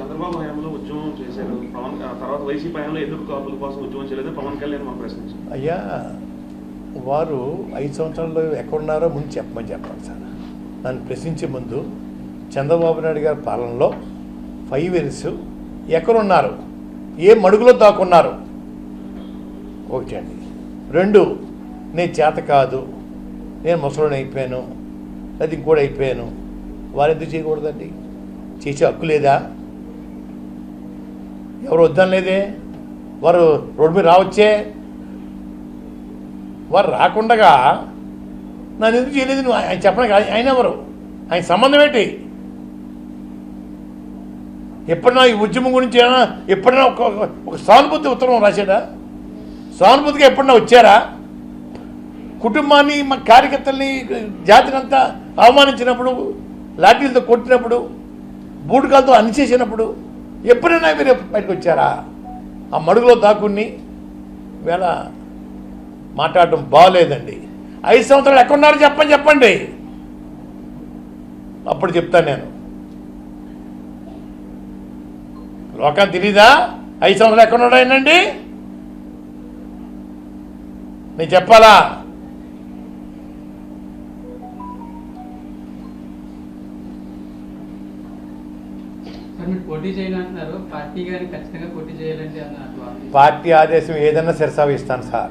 చంద్రబాబు హయాంలో ఉద్యమం చేశారు. పవన్ తర్వాత వైసీపీ హయాంలో ఎందుకు కాపుల కోసం ఉద్యమం చేయలేదు పవన్ కళ్యాణ్ మనం ప్రశ్నించారు. అయ్యా వారు ఐదు సంవత్సరాల్లో ఎక్కడున్నారో ముందు చెప్పమని చెప్పాలి సార్. నన్ను ప్రశ్నించే ముందు చంద్రబాబు నాయుడు గారి పాలనలో ఫైవ్ ఇయర్స్ ఎక్కడున్నారు? ఏ మడుగులో దాక్కున్నారు? ఒకటి అండి. రెండు నేను చేత కాదు. నేను ముసలోని అయిపోయాను. అది ఇంకోటి అయిపోయాను. వారు ఎందుకు చేయకూడదండి? చేసే హక్కు లేదా? ఎవరు వద్దని లేదే? వారు రోడ్డు మీద రావచ్చే? వారు రాకుండా నన్ను ఎందుకు చేయలేదు? నువ్వు ఆయన చెప్పడానికి ఆయన- ఎవరు? ఆయన సంబంధం ఏంటి? ఎప్పుడైనా ఈ ఉద్యమం గురించి ఏమైనా ఎప్పుడైనా ఒక ఒక- ఒక సానుభూతి ఉత్తరం రాశాడా? సానుభూతిగా ఎప్పుడైనా వచ్చారా? కుటుంబాన్ని మా కార్యకర్తల్ని జాతిని అంతా అవమానించినప్పుడు లాఠీలతో కొట్టినప్పుడు బూటకాలతో అనిచేసినప్పుడు ఎప్పుడైనా మీరు బయటకు వచ్చారా? ఆ మడుగులో దాక్కుని వేళ మాట్లాడటం బాగలేదండి ఐదు సంవత్సరాలు ఎక్కడున్నారు చెప్పని చెప్పండి. అప్పుడు చెప్తాను నేను. లోకాన్ని తెలీదా? ఐదు సంవత్సరాలు ఎక్కడున్నాడు ఆయనండి నేను చెప్పాలా? పార్టీ ఆదేశం ఏదైనా శిరసావిస్తాను సార్.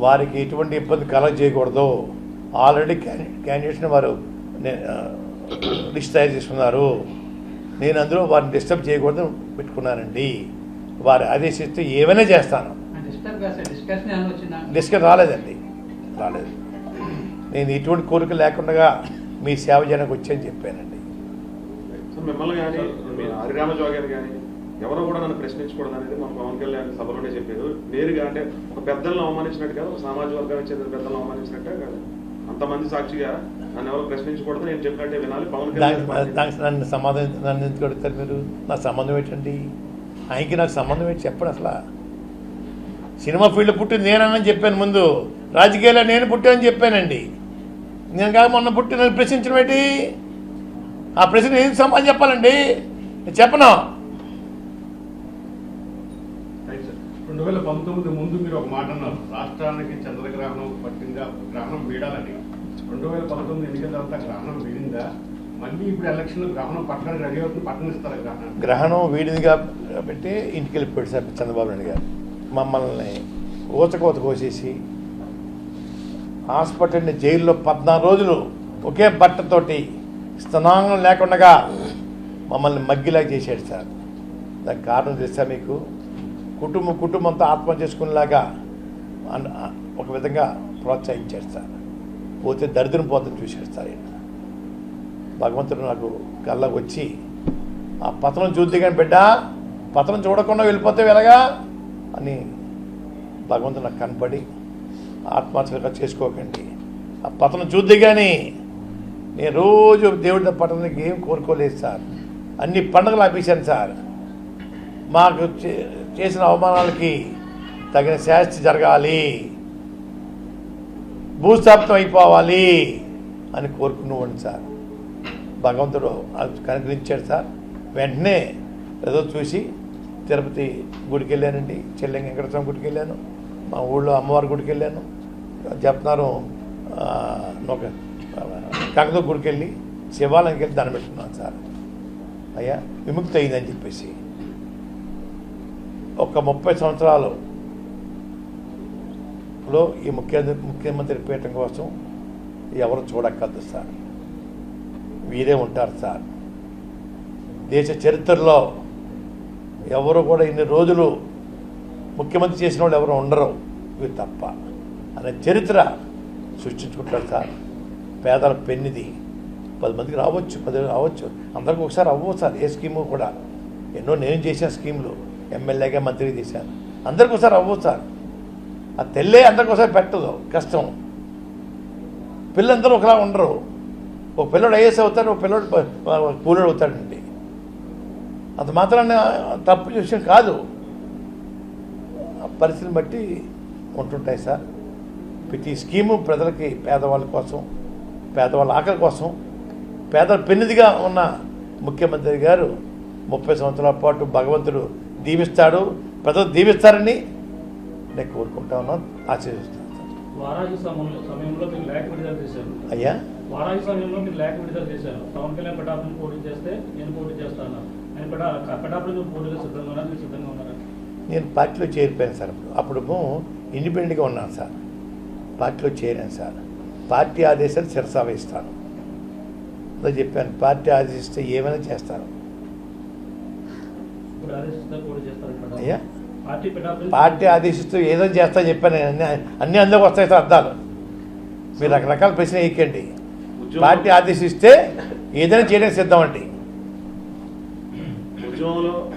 వారికి ఎటువంటి ఇబ్బంది కలగ చేయకూడదు ఆల్రెడీ క్యాండిడేట్స్ని వారు లిస్ట్ తయారు చేసుకున్నారు. నేను అందులో వారిని డిస్టర్బ్ చేయకూడదు పెట్టుకున్నానండి. వారు ఆదేశిస్తే ఏమైనా చేస్తాను. డిస్కస్ రాలేదండి. రాలేదు. నేను ఎటువంటి కోరిక లేకుండా మీ సేవ చేయడానికి వచ్చాయని చెప్పానండి. మిమ్మల్ని కానీ మీ హరిరామ జోగాని కానీ ఎవరో కూడా నన్ను ప్రశ్నించకూడదు అనేది మన పవన్ కళ్యాణ్ సభలోనే చెప్పారు. నేరుగా అంటే ఒక పెద్దలను అవమానించినట్టు కాదు ఒక సామాజిక వర్గానికి చెందిన పెద్దలను అవమానించినట్టే కాదు. అంతమంది సాక్షిగా నన్ను ఎవరు ప్రశ్నించకూడదు నేను చెప్పినట్టే వినాలి. పవన్ కళ్యాణ్ నన్ను సమాధానం నన్ను ఎందుకు అడుగుతారు మీరు? నా సంబంధం ఏంటండి? ఆయనకి నాకు సంబంధం ఏంటి చెప్పండి అసలు. సినిమా ఫీల్డ్ పుట్టింది నేనని చెప్పాను ముందు. రాజకీయాల్లో నేను పుట్టానని చెప్పానండి. నేను కాక మొన్న పుట్టి నన్ను ప్రశ్నించడం ఏంటి? ఆ ప్రశ్న ఏం సమాధానం చెప్పాలండి? చెప్పను. రెండు వేల పంతొమ్మిది ముందు మీరు ఒక మాట అన్నారు. రాష్ట్రానికి చంద్రగ్రహణం పట్టిందా? గ్రహణం వీడాలని. రెండు వేల పంతొమ్మిది ఎన్నికల తర్వాత గ్రహణం వీడిందా? మళ్ళీ ఇప్పుడు ఎలక్షన్ గ్రహణం పట్టడానికి రెడీ అవుతుంది పట్టణిస్తారు గ్రహణం? గ్రహణం వీడిదిగా పెట్టి ఇంటికి వెళ్ళిపోయాడు సార్ చంద్రబాబు నాయుడు గారు. మమ్మల్ని ఊచకోత కోసేసి హాస్పిటల్ని జైల్లో పద్నాలుగు రోజులు ఒకే బట్టతోటి స్తనాంగం లేకుండా మమ్మల్ని మగ్గిలా చేశాడు సార్. దానికి కారణం తెలుసా మీకు? కుటుంబం కుటుంబంతో ఆత్మహత్య చేసుకునేలాగా ఒక విధంగా ప్రోత్సహించాడు సార్. పోతే దరిద్రం పోతుంది చూశాడు సార్ భగవంతుడు నాకు కళ్ళకు వచ్చి ఆ పతనం చూద్ది కానీ బిడ్డ పతనం చూడకుండా వెళ్ళిపోతే ఎలాగా? అని భగవంతుడు నాకు కనపడి ఆత్మహత్యగా చేసుకోకండి. ఆ పతనం చూద్ది కానీ నేను రోజు దేవుడి పట్టణానికి ఏం కోరుకోలేదు సార్. అన్ని పండుగలు ఆపేశాను సార్. మాకు చే- చేసిన అవమానాలకి తగిన శాస్తి జరగాలి. భూస్థాపితం అయిపోవాలి అని కోరుకునేవాడిని సార్. భగవంతుడు అది కనుగరించాడు సార్. వెంటనే ఏదో చూసి తిరుపతి గుడికి వెళ్ళానండి. చెల్లెంగ వెంకటస్వామి గుడికి వెళ్ళాను. మా ఊళ్ళో అమ్మవారి గుడికి వెళ్ళాను. చెప్తున్నారు ఒక కాకతో గుడికి వెళ్ళి శివాలయంకి వెళ్ళి దండం పెట్టుకున్నాను సార్. అయ్యా విముక్తి అయిందని చెప్పేసి. ఒక ముప్పై సంవత్సరాలు లో ఈ ముఖ్య ముఖ్యమంత్రి పీఠం కోసం ఎవరు చూడక్కర్దు సార్. వీరే ఉంటారు సార్. దేశ చరిత్రలో ఎవరు కూడా ఇన్ని రోజులు ముఖ్యమంత్రి చేసిన వాళ్ళు ఎవరు ఉండరు. వీరు తప్ప. అనే చరిత్ర సృష్టించుకుంటారు సార్. పేదల పెన్నిది. పది మందికి రావచ్చు పది రావచ్చు. అందరికి ఒకసారి అవ్వవు సార్ ఏ స్కీము కూడా. ఎన్నో నేను చేసిన స్కీములు. ఎమ్మెల్యేగా మంత్రి చేశాను. అందరికి ఒకసారి అవ్వవు సార్. ఆ తెల్లే అందరికి ఒకసారి పెట్టదు కష్టం. పిల్లలందరూ ఒకలా ఉండరు. ఒక పిల్లడు ఐఏఎస్ అవుతాడు ఒక పిల్లడు కూలడు కూలోడు అవుతాడండి. అంత మాత్రాన్ని తప్పు విషయం కాదు. పరిస్థితిని బట్టి ఉంటుంటాయి సార్. ప్రతి స్కీము ప్రజలకి పేదవాళ్ళ కోసం పేదవాళ్ళ ఆకలి కోసం పేదల పెన్నిదిగా ఉన్న ముఖ్యమంత్రి గారు ముప్పై సంవత్సరాల పాటు భగవంతుడు దీవిస్తాడు ప్రజలు దీవిస్తారని నేను కోరుకుంటా ఉన్నాను ఆశీర్వదిస్తాను. అయ్యా? వారాహి సమయంలో మీరు లేఖ విడుదల చేశారు. పవన్ కళ్యాణ్ పిఠాపురం పోటీ చేస్తే నేను పోటీ చేస్తాను ఆయన పిఠా పిఠాపురం పోటీలో సిద్ధంగా ఉన్నారా? మీరు సిద్ధంగా ఉన్నారా? నేను పార్టీలో చేరిపోయాను సార్ అప్పుడు. అప్పుడు ఇండిపెండెంట్గా ఉన్నాను సార్. పార్టీలో చేరాను సార్. పార్టీ ఆదేశాలు శిరసా వేస్తాను అదే చెప్పాను పార్టీ ఆదేశిస్తే ఏమైనా చేస్తాను. అయ్యా? పార్టీ ఆదేశిస్తూ ఏదో చేస్తా చెప్పాను నేను. అన్ని అన్ని అందులోకి వస్తాయి సార్ అర్థాలు. మీరు రకరకాల ప్రశ్న వేయకండి. ఉద్యమం- పార్టీ ఆదేశిస్తే ఏదైనా చేయడానికి సిద్ధం అండి ఉద్యమంలో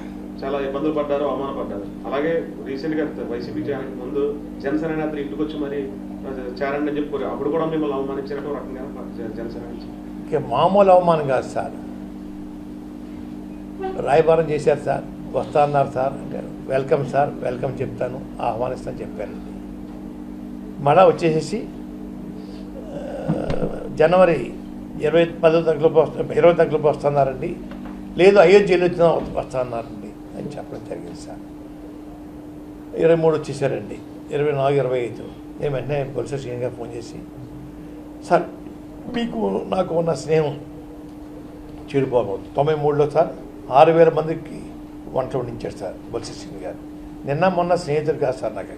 చాలా ఇబ్బందులు పడ్డారు అవమానపడ్డారు. అలాగే రీసెంట్గా వైసీపీ ముందు జనసేన నేతలు ఇంటికి వచ్చి మరి చేరండి అని చెప్పారు. అప్పుడు కూడా మిమ్మల్ని అవమానించినట్టు రకంగా జనసేన నుంచి మామూలు అవమానం కాదు సార్. రాయబారం చేశారు సార్. వస్తా అన్నారు సార్. అంటే వెల్కమ్ సార్ వెల్కమ్ చెప్తాను ఆహ్వానిస్తాను చెప్పాను. మళ్ళా వచ్చేసేసి జనవరి ఇరవై పదో తగ్గులోపు వస్తా ఇరవై తగ్గులోపు వస్తున్నారండి. లేదు అయోధ్యలో వచ్చిన వస్తా అన్నారండి అని చెప్పడం జరిగింది సార్. ఇరవై మూడు వచ్చేసారండి. ఇరవై నాలుగు ఇరవై ఐదు. నేను వెంటనే బొలిస శ్రీని గారు ఫోన్ చేసి సార్ మీకు నాకు ఉన్న స్నేహం చెడిపోబోతుంది తొంభై మూడులో సార్ ఆరు వేల మందికి వంట వండించాడు సార్ బొలిస శ్రీని గారు నిన్న మొన్న స్నేహితుడు కాదు సార్ నాకు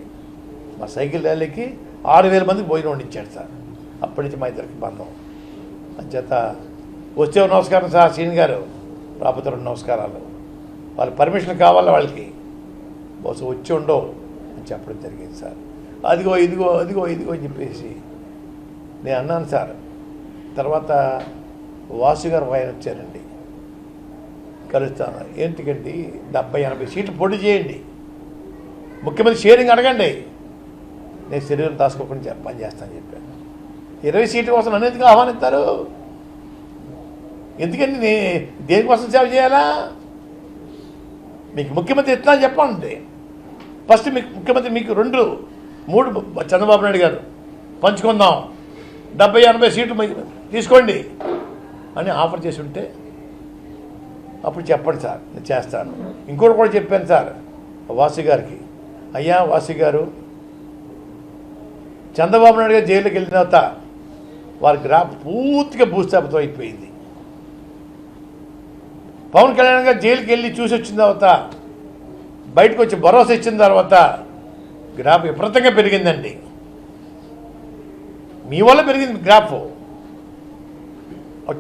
మా సైకిల్ ర్యాలీకి ఆరు వేల మందికి భోజనం వండించాడు సార్ అప్పటి నుంచి మా ఇద్దరికి బంధం అంచేత వచ్చే నమస్కారం సార్ శ్రీని గారు రాకపోతే రెండు నమస్కారాలు వాళ్ళ పర్మిషన్ కావాలి వాళ్ళకి బహుశా వచ్చి ఉండవు అని చెప్పడం జరిగింది సార్ అదిగో ఇదిగో అదిగో ఇదిగో అని చెప్పేసి నేను అన్నాను సార్. తర్వాత వాసు గారు ఆయన వచ్చారండి. కలుస్తాను. ఏంటికండి డెబ్బై ఎనభై సీట్లు పొడి చేయండి. ముఖ్యమంత్రి షేరింగ్ అడగండి. నేను శరీరం దాచుకోకుండా పని చేస్తాను చెప్పాను. ఇరవై సీట్ల కోసం నన్ను ఎందుకు ఆహ్వానిస్తారు? ఎందుకండి నే దేనికోసం సేవ చేయాలా? మీకు ముఖ్యమంత్రి ఎట్లా చెప్పండి. ఫస్ట్ మీకు ముఖ్యమంత్రి మీకు రెండు మూడు చంద్రబాబు నాయుడు గారు పంచుకుందాం. డెబ్బై ఎనభై సీట్లు తీసుకోండి అని ఆఫర్ చేసి ఉంటే అప్పుడు చెప్పండి సార్ నేను చేస్తాను. ఇంకోటి కూడా చెప్పాను సార్ వాసు గారికి. అయ్యా వాసు గారు చంద్రబాబు నాయుడు గారు జైలుకి వెళ్ళిన తర్వాత వారి గ్రాఫ్ పూర్తిగా భూస్థాపితం అయిపోయింది. పవన్ కళ్యాణ్ గారు జైలుకి వెళ్ళి చూసి వచ్చిన తర్వాత బయటకు వచ్చి భరోసా ఇచ్చిన తర్వాత గ్రాఫ్ విపరీతంగా పెరిగిందండి. మీ వల్ల పెరిగింది గ్రాఫ్.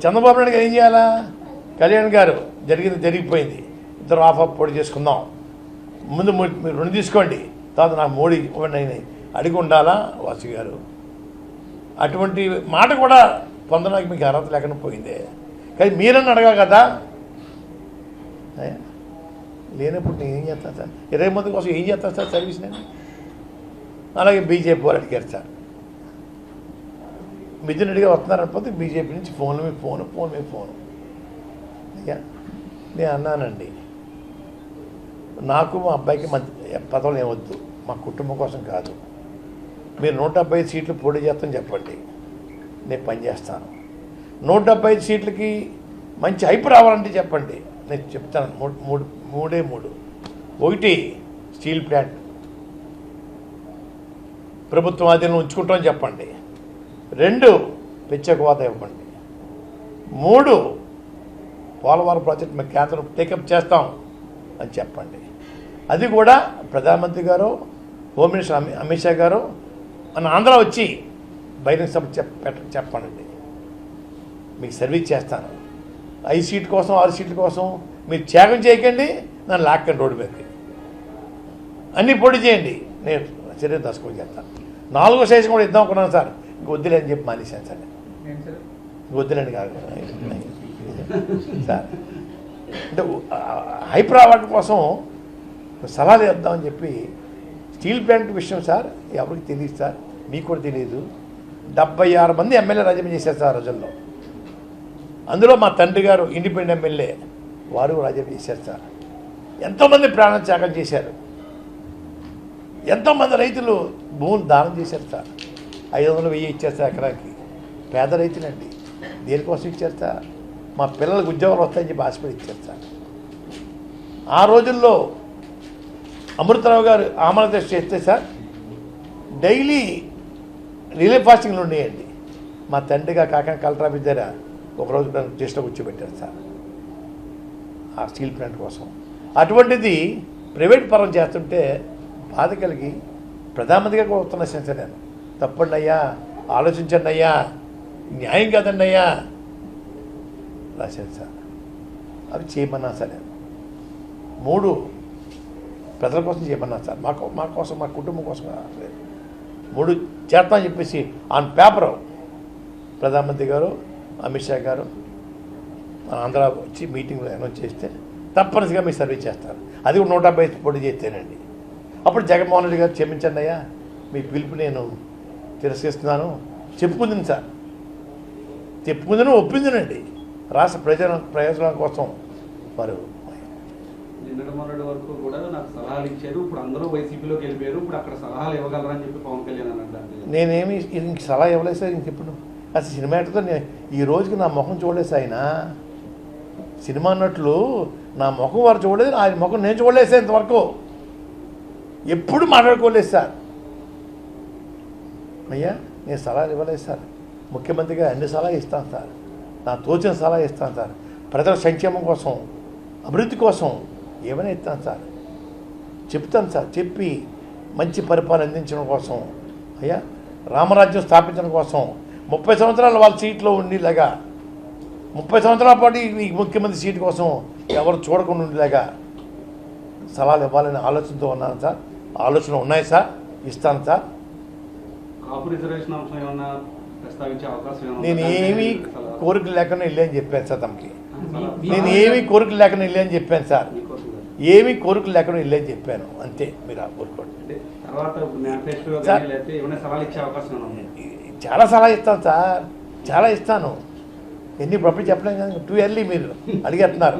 చంద్రబాబు నాయుడు గారు ఏం చేయాలా? కళ్యాణ్ గారు జరిగింది జరిగిపోయింది. ఇద్దరు ఆఫ్ ఆఫ్ పొడి చేసుకుందాం. ముందు మీరు రుణం తీసుకోండి. తర్వాత నాకు మోడీ ఇవ్వండి అయినాయి అడిగి ఉండాలా? వాసు గారు. అటువంటి మాట కూడా పొందడానికి మీకు అర్హత లేకుండా పోయిందే. కానీ మీరని అడగాలి కదా? లేనప్పుడు నేను ఏం చేస్తాను సార్ ఇరవై మంది కోసం ఏం చేస్తాను సార్ సర్వీస్ నేను? అలాగే బీజేపీ వాళ్ళు అడిగారు సార్. మిథున్ రెడ్డిగా వస్తున్నారనిపోతే బీజేపీ నుంచి ఫోన్ మీ ఫోన్ ఫోన్ మీ ఫోన్. నేను అన్నానండి నాకు మా అబ్బాయికి మంచి పదవులు ఏమొద్దు మా కుటుంబం కోసం కాదు. మీరు నూట డెబ్బై ఐదు సీట్లు పోటీ చేస్తాను చెప్పండి నేను పని చేస్తాను. నూట డెబ్బై ఐదు సీట్లకి మంచి హైప్ రావాలంటే చెప్పండి నేను చెప్తాను. మూడు మూడు మూడే మూడు. ఒకటి స్టీల్ ప్లాంట్. ప్రభుత్వం ఆధీనంలో ఉంచుకుంటామని చెప్పండి. రెండు ప్రత్యేక హోదా ఇవ్వండి. మూడు పోలవరం ప్రాజెక్ట్ మేము కేంద్రం టేకప్ చేస్తాం అని చెప్పండి. అది కూడా ప్రధానమంత్రి గారు హోమ్ మినిస్టర్ అమిత్ షా గారు మన ఆంధ్ర వచ్చి బహిరంగ సభ చెప్ పెట్ట- చెప్పండి. మీకు సర్వీస్ చేస్తాను. ఐదు సీట్ కోసం ఆరు సీట్ల కోసం మీరు త్యాగం చేయకండి నన్ను లాక్కండి రోడ్డు మీదకి. అన్నీ పొడి చేయండి. నేను చర్య దర్శకులు చేస్తాను. నాలుగో సైజు కూడా ఇద్దాం అనుకున్నాను సార్. ఇంక వద్దులే అని చెప్పి మానేశాను సార్. వద్దులేండి కాదు. సార్ అంటే హైప్ రావడం కోసం సలహాలు ఇద్దామని చెప్పి స్టీల్ ప్లాంట్ విషయం సార్ ఎవరికి తెలియదు సార్. మీకు కూడా తెలియదు. డెబ్బై ఆరు మంది ఎమ్మెల్యే రాజీనామా చేశారు సార్ రోజుల్లో. అందులో మా తండ్రి గారు ఇండిపెండెంట్ ఎమ్మెల్యే వారు రాజీనామా చేశారు సార్. ఎంతోమంది ప్రాణ త్యాగం చేశారు. ఎంతోమంది రైతులు భూములు దానం చేశారు సార్ ఐదు వందలు వెయ్యి ఇచ్చారు సార్ ఎకరాకి. పేద రైతులండి. దేనికోసం ఇచ్చారు సార్ మా పిల్లలకు ఉద్యోగాలు వస్తాయని చెప్పి ఆశపడి ఇచ్చారు సార్ ఆ రోజుల్లో అమృతరావు గారు ఆమల దృష్టి చేస్తే సార్ డైలీ రిలే ఫాస్టింగ్లు ఉండేయండి మా తండ్రిగా కాకినాడ కలెక్టర్ ఆఫీస్ దగ్గర ఒకరోజు నన్ను చేసిన కూర్చోబెట్టారు సార్. ఆ స్టీల్ ప్లాంట్ కోసం. అటువంటిది ప్రైవేట్ పరం చేస్తుంటే బాధ కలిగి ప్రధానమంత్రిగా కూడా వస్తున్నా సార్ నేను తప్పండి అయ్యా ఆలోచించండి అయ్యా న్యాయం కాదండి అయ్యా రాశాను సార్. అవి చేయమన్నా సార్. నేను మూడు ప్రజల కోసం చేయమన్నా సార్. మా మా కోసం మా కుటుంబం కోసం కాదు. మూడు చేస్తామని చెప్పేసి ఆన్ పేపర్ ప్రధానమంత్రి గారు అమిత్ షా గారు ఆంధ్ర వచ్చి మీటింగ్లో అనౌన్స్ చేస్తే తప్పనిసరిగా మీ సర్వీస్ చేస్తారు. అది కూడా నూట డెబ్బై ఐదు పోటీ చేస్తేనండి. అప్పుడు జగన్మోహన్ రెడ్డి గారు క్షమించండి అయ్యా మీ పిలుపు నేను తిరస్కరిస్తున్నాను. చెప్పుకుంది సార్. చెప్పుకుందని ఒప్పిందినండి రాష్ట్ర ప్రజల ప్రయోజనాల కోసం వారు. నిన్నటి మొన్నటి వరకు కూడా నాకు సలహాలు ఇచ్చారు. ఇప్పుడు అందరూ వైసీపీలోకి వెళ్ళిపోయారు. ఇప్పుడు అక్కడ సలహాలు ఇవ్వగలరని చెప్పి పవన్ కళ్యాణ్ అన్నట్టు నేనేమి ఇంక సలహా ఇవ్వలేదు సార్ ఇంక ఇప్పుడు. అసలు సినిమా యాక్టర్తో నే- ఈ రోజుకి నా ముఖం చూడలేదు ఆయన. సినిమా అన్నట్లు నా ముఖం వారు చూడలేదు ఆయన ముఖం నేను చూడలేదు ఇంతవరకు. ఎప్పుడు మాట్లాడుకోలేదు సార్. అయ్యా నేను సలహాలు ఇవ్వలేదు సార్. ముఖ్యమంత్రిగా అన్ని సలహా ఇస్తాను సార్. నా తోచిన సలహా ఇస్తాను సార్. ప్రజల సంక్షేమం కోసం అభివృద్ధి కోసం ఏమైనా ఇస్తాను సార్. చెప్తాను సార్. చెప్పి మంచి పరిపాలన అందించడం కోసం అయ్యా రామరాజ్యం స్థాపించడం కోసం ముప్పై సంవత్సరాలు వాళ్ళ సీట్లో ఉండేలాగా ముప్పై సంవత్సరాల పాటు ఈ ముఖ్యమంత్రి సీటు కోసం ఎవరు చూడకుండా ఉండేలాగా సలహాలు ఇవ్వాలనే ఆలోచనతో ఉన్నాను సార్. ఆలోచన ఉన్నాయి సార్? ఇస్తాను సార్. నేను? ఏమీ కోరికలు లేకుండా వెళ్ళని చెప్పాను సార్ తమకి. నేను ఏమీ కోరికలు లేకుండా వెళ్ళని చెప్పాను సార్. ఏమీ కోరికలు లేకుండా వెళ్ళని చెప్పాను. అంతే మీరు ఆ కోరుకోండి? చాలా సలహా ఇస్తాను సార్. చాలా ఇస్తాను. ఎన్ని ఇప్పుడు చెప్పలేం కదా. టూ ఇయర్లీ మీరు అడిగేస్తున్నారు.